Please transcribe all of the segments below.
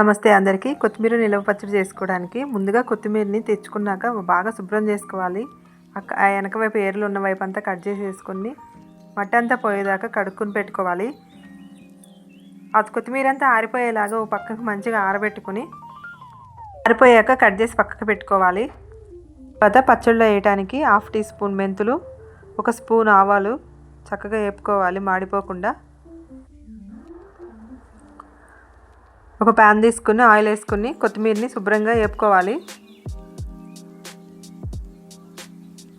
నమస్తే అందరికీ. కొత్తిమీర నిలవ పచ్చడి చేసుకోవడానికి ముందుగా కొత్తిమీరని తెచ్చుకున్నాక బాగా శుభ్రం చేసుకోవాలి. అక్క- ఆ వెనక వైపు ఏర్లు ఉన్న వైపు అంతా కట్ చేసేసుకుని మట్టి అంతా పోయేదాకా కడుక్కుని పెట్టుకోవాలి. అది కొత్తిమీర అంతా ఆరిపోయేలాగా ఓ పక్కకు మంచిగా ఆరబెట్టుకుని ఆరిపోయాక కట్ చేసి పక్కకు పెట్టుకోవాలి. తర్వాత పచ్చడిలో వేయటానికి హాఫ్ టీ స్పూన్ మెంతులు ఒక స్పూన్ ఆవాలు చక్కగా వేపుకోవాలి మాడిపోకుండా. ఒక ప్యాన్ తీసుకుని ఆయిల్ వేసుకుని కొత్తిమీరని శుభ్రంగా వేపుకోవాలి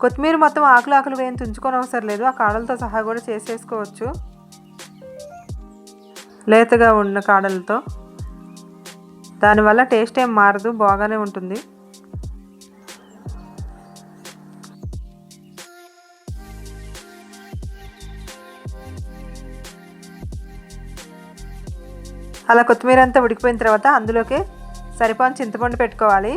కొత్తిమీర మొత్తం ఆకులు ఆకులు వేయం తుంచుకొని అవసరం లేదు. ఆ కాడలతో సహా కూడా చేసేసుకోవచ్చు. లేతగా ఉన్న కాడలతో. దానివల్ల టేస్ట్ ఏం మారదు బాగానే ఉంటుంది. అలా కొత్తిమీర అంతా ఉడికిపోయిన తర్వాత అందులోకి సరిపోని చింతపండు పెట్టుకోవాలి.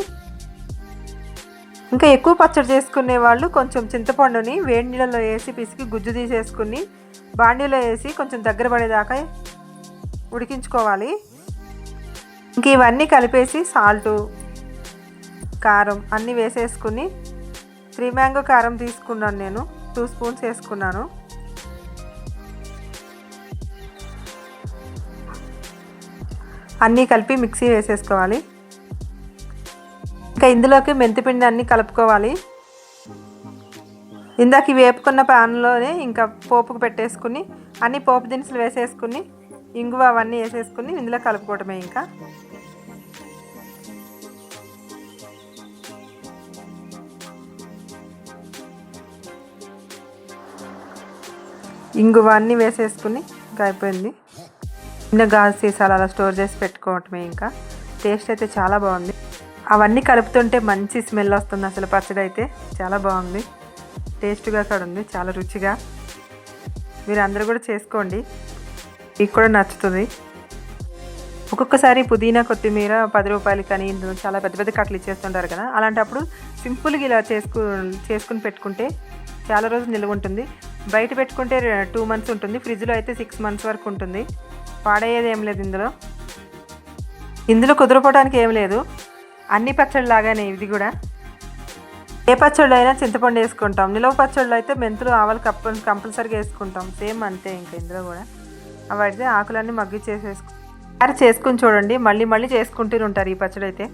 ఇంకా ఎక్కువ పచ్చడి చేసుకునే వాళ్ళు కొంచెం చింతపండుని వేడి నీళ్ళలో వేసి పిసికి గుజ్జు తీసేసుకుని బాండీలో వేసి కొంచెం దగ్గర పడేదాకా ఉడికించుకోవాలి. ఇంక ఇవన్నీ కలిపేసి సాల్టు కారం అన్నీ వేసేసుకుని త్రీ మ్యాంగో కారం తీసుకున్నాను నేను టూ స్పూన్స్ వేసుకున్నాను. అన్నీ కలిపి మిక్సీ వేసేసుకోవాలి. ఇంకా ఇందులోకి మెంతిపిండి అన్నీ కలుపుకోవాలి. ఇందాక వేపుకున్న ప్యాన్లోనే ఇంకా పోపుకు పెట్టేసుకుని అన్ని పోపు దినుసులు వేసేసుకుని ఇంగువ అవన్నీ వేసేసుకుని ఇందులో కలుపుకోవటమే ఇంకా. ఇంగువ అన్నీ వేసేసుకుని ఇంకా అయిపోయింది. చిన్న గాజు సీసాలు అలా స్టోర్ చేసి పెట్టుకోవటమే ఇంకా. టేస్ట్ అయితే చాలా బాగుంది. అవన్నీ కలుపుతుంటే మంచి స్మెల్ వస్తుంది అసలు పచ్చడి అయితే. చాలా బాగుంది. టేస్ట్గా కూడా ఉంది చాలా రుచిగా. మీరు అందరూ కూడా చేసుకోండి. మీకు కూడా నచ్చుతుంది. ఒక్కొక్కసారి పుదీనా కొత్తిమీర పది రూపాయలు కానీ ఇందులో చాలా పెద్ద పెద్ద కట్టలు ఇచ్చేస్తుంటారు కదా. అలాంటప్పుడు సింపుల్గా ఇలా చేసుకు చేసుకుని పెట్టుకుంటే చాలా రోజులు నిల్వ ఉంటుంది. బయట పెట్టుకుంటే టూ మంత్స్ ఉంటుంది. ఫ్రిడ్జ్లో అయితే సిక్స్ మంత్స్ వరకు ఉంటుంది. పాడయ్యేది ఏం లేదు ఇందులో. ఇందులో కుదిరిపోవడానికి ఏం లేదు. అన్ని పచ్చళ్ళు లాగానే ఇది కూడా. ఏ పచ్చళ్ళు అయినా చింతపండు వేసుకుంటాం. నిలవ పచ్చళ్ళు అయితే మెంతులు ఆవాలు కప్ప కంపల్సరీగా వేసుకుంటాం. సేమ్ అంతే ఇంకా ఇందులో కూడా. అవి అయితే ఆకులన్నీ మగ్గి చేసేసుకు చేసుకుని చూడండి. మళ్ళీ మళ్ళీ చేసుకుంటూనే ఉంటారు ఈ పచ్చడి అయితే